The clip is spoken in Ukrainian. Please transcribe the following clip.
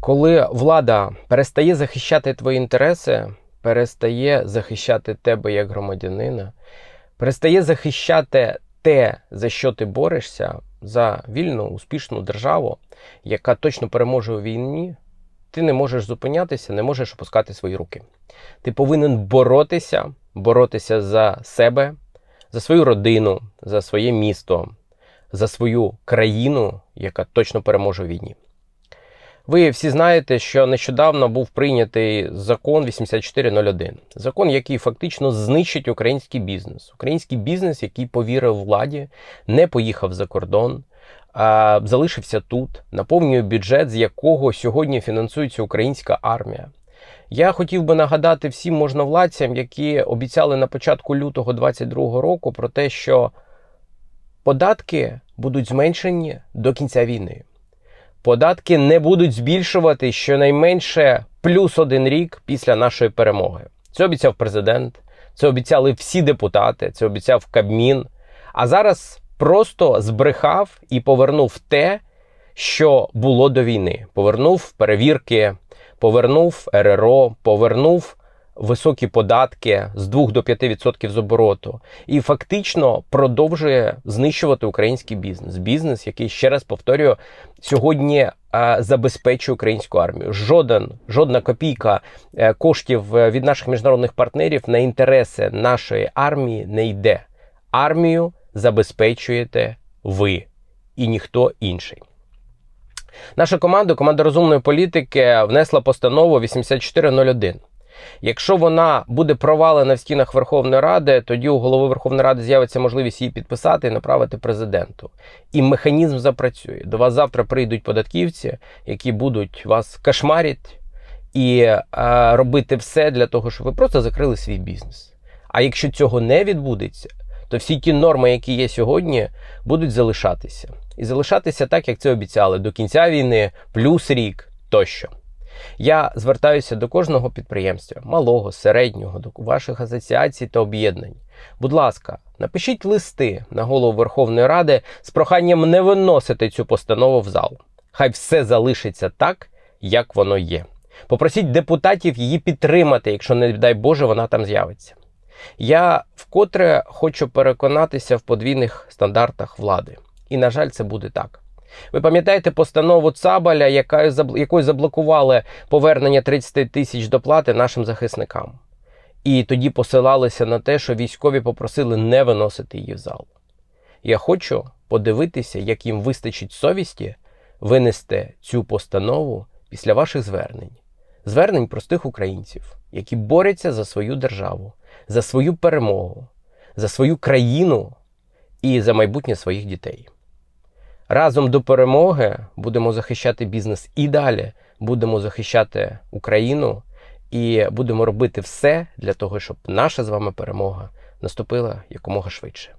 Коли влада перестає захищати твої інтереси, перестає захищати тебе як громадянина, перестає захищати те, за що ти борешся, за вільну, успішну державу, яка точно переможе у війні, ти не можеш зупинятися, не можеш опускати свої руки. Ти повинен боротися, боротися за себе, за свою родину, за своє місто, за свою країну, яка точно переможе у війні. Ви всі знаєте, що нещодавно був прийнятий закон 8401. Закон, який фактично знищить український бізнес. Український бізнес, який повірив владі, не поїхав за кордон, а залишився тут, наповнює бюджет, з якого сьогодні фінансується українська армія. Я хотів би нагадати всім можновладцям, які обіцяли на початку лютого 2022 року про те, що податки будуть зменшені до кінця війни. Податки не будуть збільшувати щонайменше плюс один рік після нашої перемоги. Це обіцяв президент, це обіцяли всі депутати, це обіцяв Кабмін. А зараз просто збрехав і повернув те, що було до війни. Повернув перевірки, повернув РРО, повернув високі податки з 2 до 5% з обороту, і фактично продовжує знищувати український бізнес. Бізнес, який ще раз повторюю, сьогодні е, забезпечує українську армію. Жоден, жодна копійка е, коштів е, від наших міжнародних партнерів на інтереси нашої армії не йде. Армію забезпечуєте ви і ніхто інший. Наша команда, команда розумної політики, внесла постанову 8401. Якщо вона буде провалена в стінах Верховної Ради, тоді у голови Верховної Ради з'явиться можливість її підписати і направити президенту. І механізм запрацює. До вас завтра прийдуть податківці, які будуть вас кошмарити і е, робити все для того, щоб ви просто закрили свій бізнес. А якщо цього не відбудеться, то всі ті норми, які є сьогодні, будуть залишатися. І залишатися так, як це обіцяли, до кінця війни, плюс рік тощо. Я звертаюся до кожного підприємства, малого, середнього, до ваших асоціацій та об'єднань. Будь ласка, напишіть листи на голову Верховної Ради з проханням не виносити цю постанову в зал. Хай все залишиться так, як воно є. Попросіть депутатів її підтримати, якщо, не дай Боже, вона там з'явиться. Я вкотре хочу переконатися в подвійних стандартах влади. І, на жаль, це буде так. Ви пам'ятаєте постанову Цабаля, якою заблокували повернення 30 тисяч доплати нашим захисникам? І тоді посилалися на те, що військові попросили не виносити її в зал. Я хочу подивитися, як їм вистачить совісті винести цю постанову після ваших звернень, звернень простих українців, які борються за свою державу, за свою перемогу, за свою країну і за майбутнє своїх дітей. Разом до перемоги будемо захищати бізнес і далі будемо захищати Україну і будемо робити все для того, щоб наша з вами перемога наступила якомога швидше.